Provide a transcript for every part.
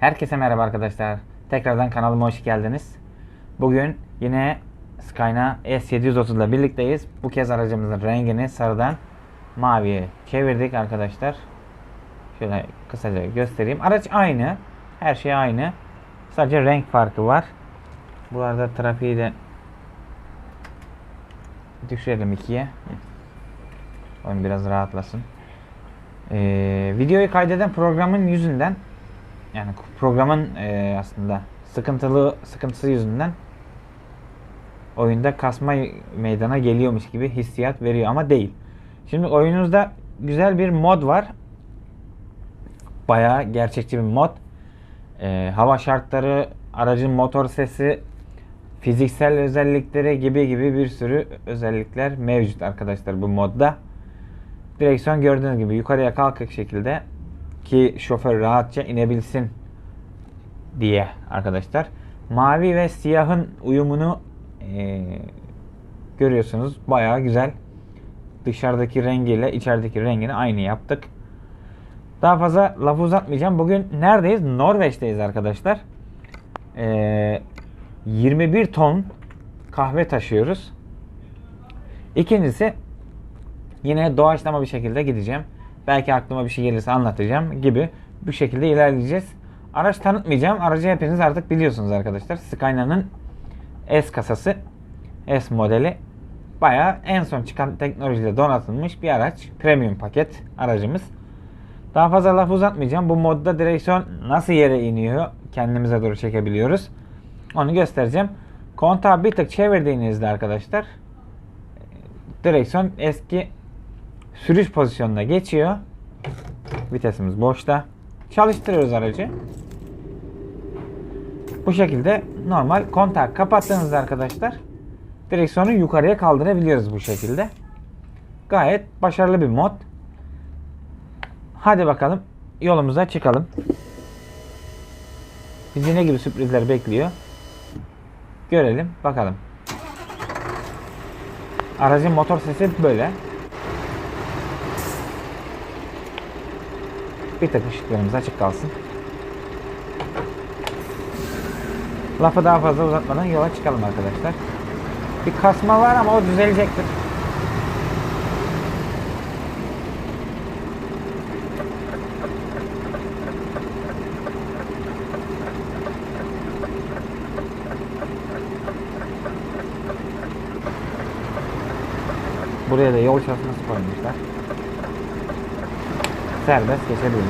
Herkese merhaba arkadaşlar. Tekrardan kanalıma hoş geldiniz. Bugün yine Skyna S730 ile birlikteyiz. Bu kez aracımızın rengini sarıdan maviye çevirdik arkadaşlar. Şöyle kısaca göstereyim. Araç aynı. Her şey aynı. Sadece renk farkı var. Bu arada trafiği de düşürelim ikiye. Oyun biraz rahatlasın. Ee, videoyu kaydeden programın yüzünden yani programın e, aslında sıkıntılı sıkıntısı yüzünden oyunda kasma meydana geliyormuş gibi hissiyat veriyor ama değil. Şimdi oyunuzda güzel bir mod var. Bayağı gerçekçi bir mod. Ee, hava şartları, aracın motor sesi, fiziksel özellikleri gibi gibi bir sürü özellikler mevcut arkadaşlar bu modda. Direksiyon gördüğünüz gibi yukarıya kalkık şekilde ki şoför rahatça inebilsin diye arkadaşlar. Mavi ve siyahın uyumunu eee, görüyorsunuz. Bayağı güzel. Dışarıdaki rengiyle içerideki rengini aynı yaptık. Daha fazla laf uzatmayacağım. Bugün neredeyiz? Norveç'teyiz arkadaşlar. Eee 21 ton kahve taşıyoruz. İkincisi yine doğaçlama bir şekilde gideceğim. Belki aklıma bir şey gelirse anlatacağım gibi bu şekilde ilerleyeceğiz. Araç tanıtmayacağım. Aracı hepiniz artık biliyorsunuz arkadaşlar. Skyna'nın S kasası, S modeli. Bayağı en son çıkan teknolojiyle donatılmış bir araç. Premium paket aracımız. Daha fazla laf uzatmayacağım. Bu modda direksiyon nasıl yere iniyor kendimize doğru çekebiliyoruz. Onu göstereceğim. Kontağı bir tık çevirdiğinizde arkadaşlar direksiyon eski sürüş pozisyonuna geçiyor. Vitesimiz boşta. Çalıştırıyoruz aracı. Bu şekilde normal kontağı kapattığınızda arkadaşlar direksiyonu yukarıya kaldırabiliyoruz bu şekilde. Gayet başarılı bir mod. Hadi bakalım yolumuza çıkalım. Bizi ne gibi sürprizler bekliyor? Görelim bakalım. Aracın motor sesi böyle. Bir tık ışıklarımız açık kalsın. Lafı daha fazla uzatmadan yola çıkalım arkadaşlar. Bir kasma var ama o düzelecektir. Buraya da yol çalışması koymuşlar. Serbest geçebiliriz.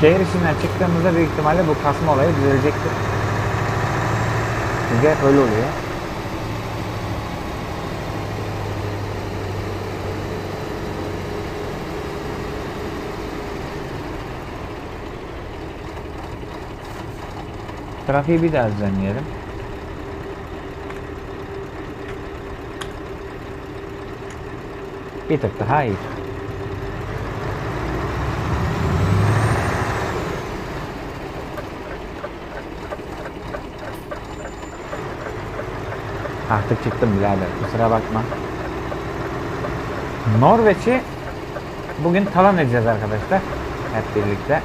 Şehir içinden çıktığımızda büyük ihtimalle bu kasma olayı düzelecektir. Çünkü öyle oluyor. Trafiği bir daha düzenleyelim. Bir tık daha iyi. Artık çıktım birader. Kusura bakma. Norveç'i bugün talan edeceğiz arkadaşlar. Hep birlikte.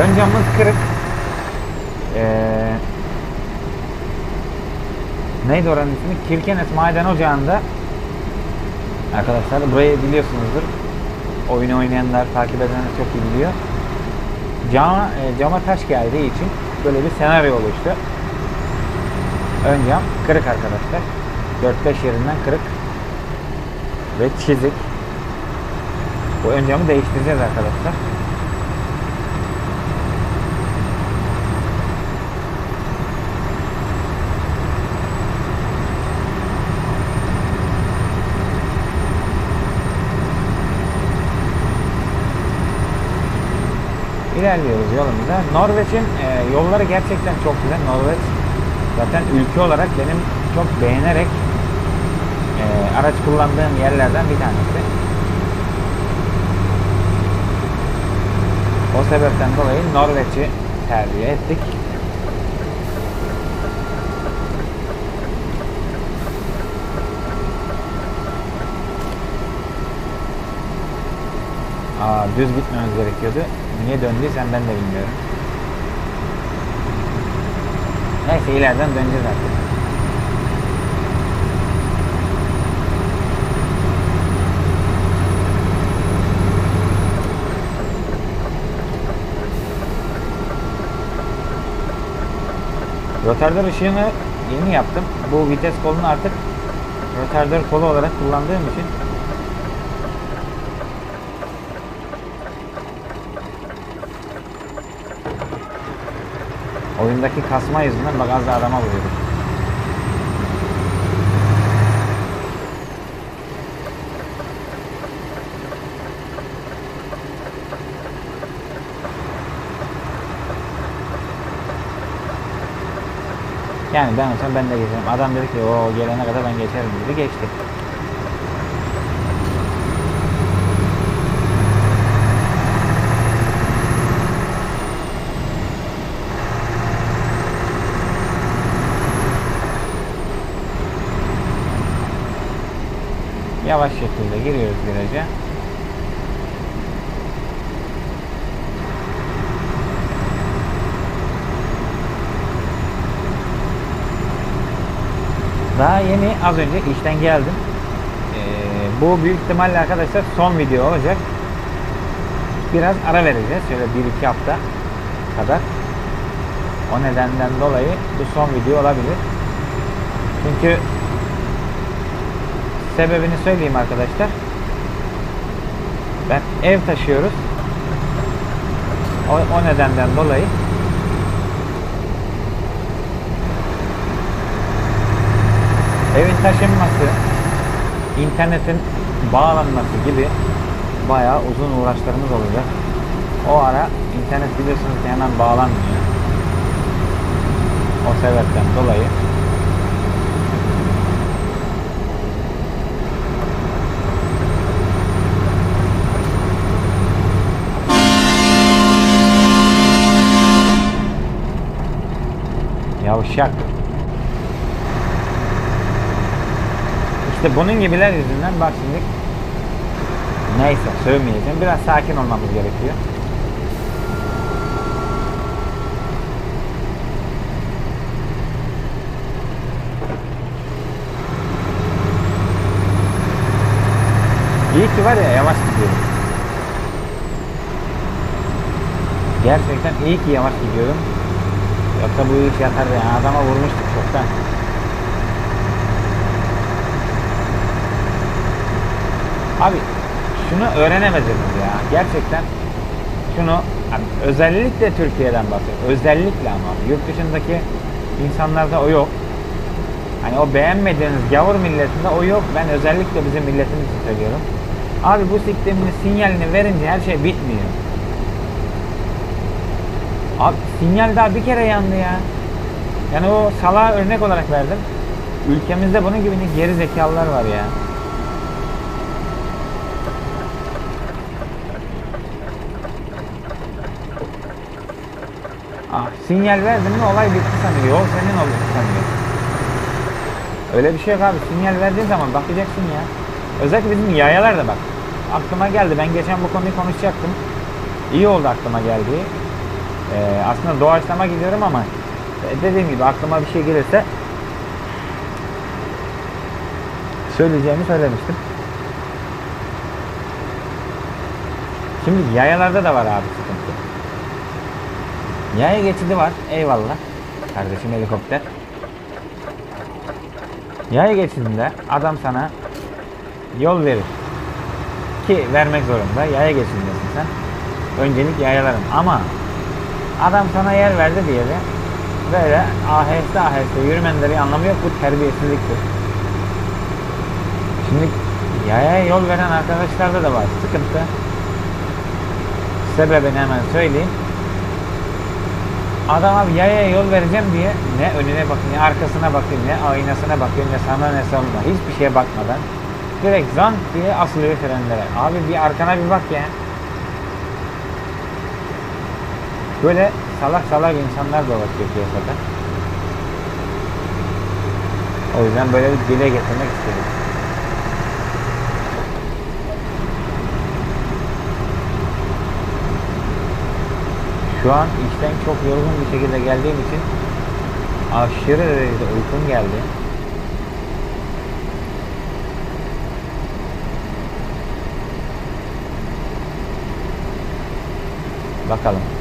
Ön camımız kırık. Ee, neydi oranın ismi? Kirkenes Maden Ocağı'nda Arkadaşlar burayı biliyorsunuzdur. Oyunu oynayanlar, takip edenler çok iyi biliyor. Cama, e, cama taş geldiği için böyle bir senaryo oluştu. Ön cam kırık arkadaşlar. 4-5 yerinden kırık. Ve çizik. Bu ön camı değiştireceğiz arkadaşlar. İlerliyoruz yolumuza. Norveç'in e, yolları gerçekten çok güzel. Norveç zaten ülke olarak benim çok beğenerek e, araç kullandığım yerlerden bir tanesi. O sebepten dolayı Norveç'i tercih ettik. Aa, düz gitmemiz gerekiyordu. Niye döndüysem ben de bilmiyorum. Neyse ileriden döneceğiz artık. Rotardör ışığını yeni yaptım. Bu vites kolunu artık rotardör kolu olarak kullandığım için oyundaki kasma yüzünden bak az da adama vuruyorum. Yani ben olsam ben de geçerim. Adam dedi ki o gelene kadar ben geçerim dedi. Geçti. Yavaş şekilde giriyoruz viraja. Daha yeni az önce işten geldim. Ee, bu büyük ihtimalle arkadaşlar son video olacak. Biraz ara vereceğiz. Şöyle 1-2 hafta kadar. O nedenden dolayı bu son video olabilir. Çünkü sebebini söyleyeyim arkadaşlar. Ben ev taşıyoruz. O, o nedenden dolayı evin taşınması, internetin bağlanması gibi bayağı uzun uğraşlarımız olacak. O ara internet biliyorsunuz ki hemen bağlanmıyor. O sebepten dolayı Yavşak. İşte bunun gibiler yüzünden bak şimdi neyse sövmeyeceğim. Biraz sakin olmamız gerekiyor. İyi ki var ya yavaş gidiyorum. Gerçekten iyi ki yavaş gidiyorum. Yoksa bu iş yatar ya. Adama vurmuştuk çoktan. Abi şunu öğrenemediniz ya. Gerçekten şunu hani özellikle Türkiye'den bahsediyorum. Özellikle ama yurt dışındaki insanlarda o yok. Hani o beğenmediğiniz gavur milletinde o yok. Ben özellikle bizim milletimiz için söylüyorum. Abi bu siklemin sinyalini verince her şey bitmiyor. Abi sinyal daha bir kere yandı ya. Yani o salağa örnek olarak verdim. Ülkemizde bunun gibi geri zekalılar var ya. Ah, sinyal verdin mi olay bitti sanıyor. Yol senin oldu sanıyor. Öyle bir şey yok abi. Sinyal verdiğin zaman bakacaksın ya. Özellikle bizim yayalar da bak. Aklıma geldi. Ben geçen bu konuyu konuşacaktım. İyi oldu aklıma geldiği. Ee, aslında doğaçlama gidiyorum ama e, dediğim gibi aklıma bir şey gelirse söyleyeceğimi söylemiştim. Şimdi yayalarda da var abi sıkıntı. Yaya geçidi var. Eyvallah. Kardeşim helikopter. Yaya geçidinde adam sana yol verir. Ki vermek zorunda. Yaya geçidindesin sen. Öncelik yayalarım. Ama adam sana yer verdi bir yere. Böyle aheste aheste yürümenin de bir anlamı yok. Bu terbiyesizliktir. Şimdi yaya yol veren arkadaşlarda da var sıkıntı. Sebebini hemen söyleyeyim. Adam abi yaya yol vereceğim diye ne önüne bakıyor, ne arkasına bakıyor, ne aynasına bakıyor, ne sana ne soluna. Hiçbir şeye bakmadan direkt zan diye asılıyor frenlere. Abi bir arkana bir bak ya. Böyle salak salak insanlar dolaşıyor piyasada. O yüzden böyle bir dile getirmek istedim. Şu an işten çok yorgun bir şekilde geldiğim için aşırı derecede uykum geldi. Bakalım.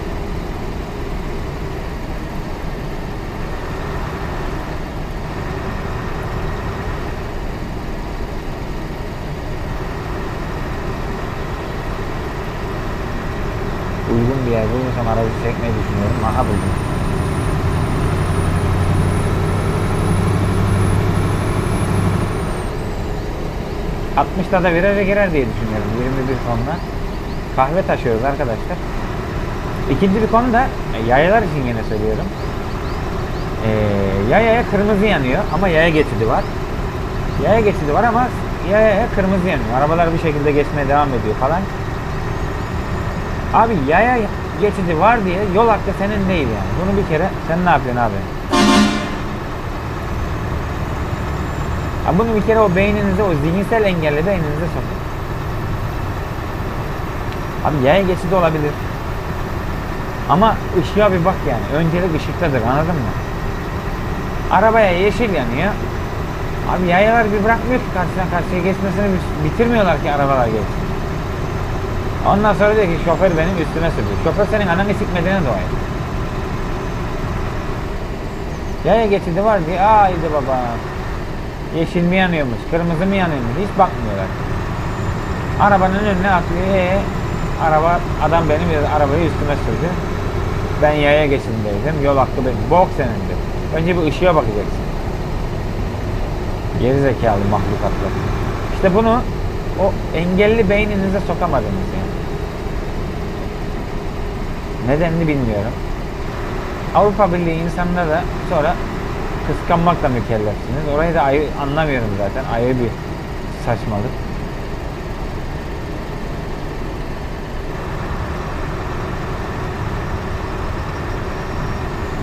Bir yer bulursam aracı çekmeyi düşünüyorum. Aha buldum. ...60'da da viraja girer diye düşünüyorum. 21 tonla. Kahve taşıyoruz arkadaşlar. İkinci bir konu da e, yayalar için yine söylüyorum. Ee, yayaya kırmızı yanıyor ama yaya geçidi var. Yaya geçidi var ama yayaya kırmızı yanıyor. Arabalar bir şekilde geçmeye devam ediyor falan. Abi yaya geçidi var diye yol hakkı senin değil yani. Bunu bir kere sen ne yapıyorsun abi? Ha bunu bir kere o beyninize, o zihinsel engelli beyninize sokun. Abi yaya geçidi olabilir. Ama ışığa bir bak yani. Öncelik ışıktadır anladın mı? Arabaya yeşil yanıyor. Abi yayalar bir bırakmıyor ki karşıdan karşıya geçmesini bitirmiyorlar ki arabalar geçsin. Ondan sonra diyor ki şoför benim üstüme sürüyor. Şoför senin ananı sikmediğine doğaya. Yaya geçidi var diye haydi baba. Yeşil mi yanıyormuş, kırmızı mı yanıyormuş hiç bakmıyorlar. Arabanın önüne atlıyor. Ee, araba, adam benim arabayı üstüme sürdü. Ben yaya geçidindeydim. Yol hakkı benim. Bok senindir. Önce bir ışığa bakacaksın. Geri zekalı mahlukatlar. İşte bunu o engelli beyninize sokamadınız. Nedenini bilmiyorum. Avrupa Birliği insanlara da sonra kıskanmakla mükellefsiniz. Orayı da ayrı, anlamıyorum zaten. Ayrı bir saçmalık.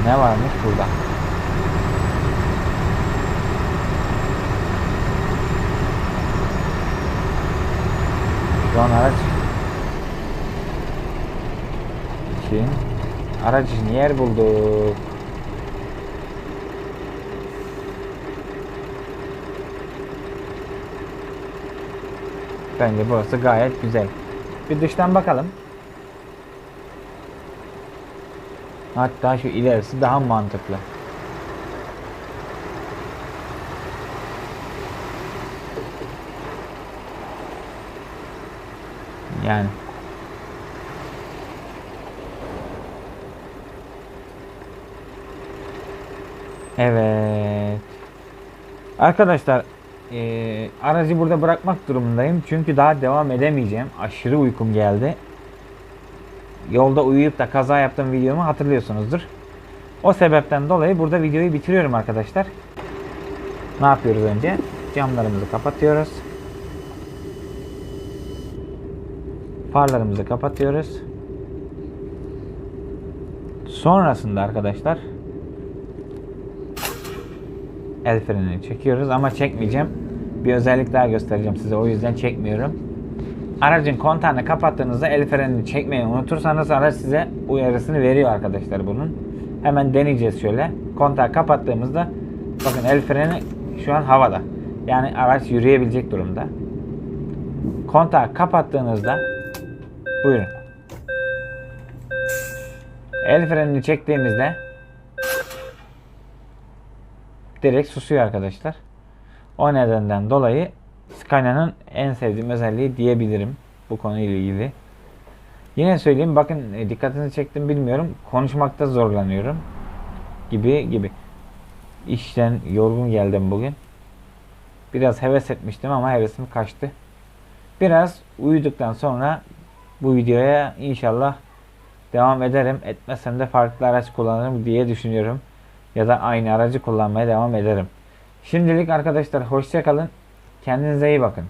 Ne varmış burada? Şu an araç için için yer bulduk. Bence burası gayet güzel. Bir dıştan bakalım. Hatta şu ilerisi daha mantıklı. Yani. Evet. Arkadaşlar e, aracı burada bırakmak durumundayım. Çünkü daha devam edemeyeceğim. Aşırı uykum geldi. Yolda uyuyup da kaza yaptığım videomu hatırlıyorsunuzdur. O sebepten dolayı burada videoyu bitiriyorum arkadaşlar. Ne yapıyoruz önce? Camlarımızı kapatıyoruz. Farlarımızı kapatıyoruz. Sonrasında arkadaşlar el frenini çekiyoruz ama çekmeyeceğim. Bir özellik daha göstereceğim size. O yüzden çekmiyorum. Aracın kontağını kapattığınızda el frenini çekmeyi unutursanız araç size uyarısını veriyor arkadaşlar bunun. Hemen deneyeceğiz şöyle. Kontağı kapattığımızda bakın el freni şu an havada. Yani araç yürüyebilecek durumda. Kontağı kapattığınızda buyurun. El frenini çektiğimizde direkt susuyor arkadaşlar. O nedenden dolayı Scania'nın en sevdiğim özelliği diyebilirim bu konuyla ilgili. Yine söyleyeyim bakın e, dikkatinizi çektim bilmiyorum. Konuşmakta zorlanıyorum. Gibi gibi. İşten yorgun geldim bugün. Biraz heves etmiştim ama hevesim kaçtı. Biraz uyuduktan sonra bu videoya inşallah devam ederim. Etmesem de farklı araç kullanırım diye düşünüyorum. Ya da aynı aracı kullanmaya devam ederim. Şimdilik arkadaşlar hoşça kalın. Kendinize iyi bakın.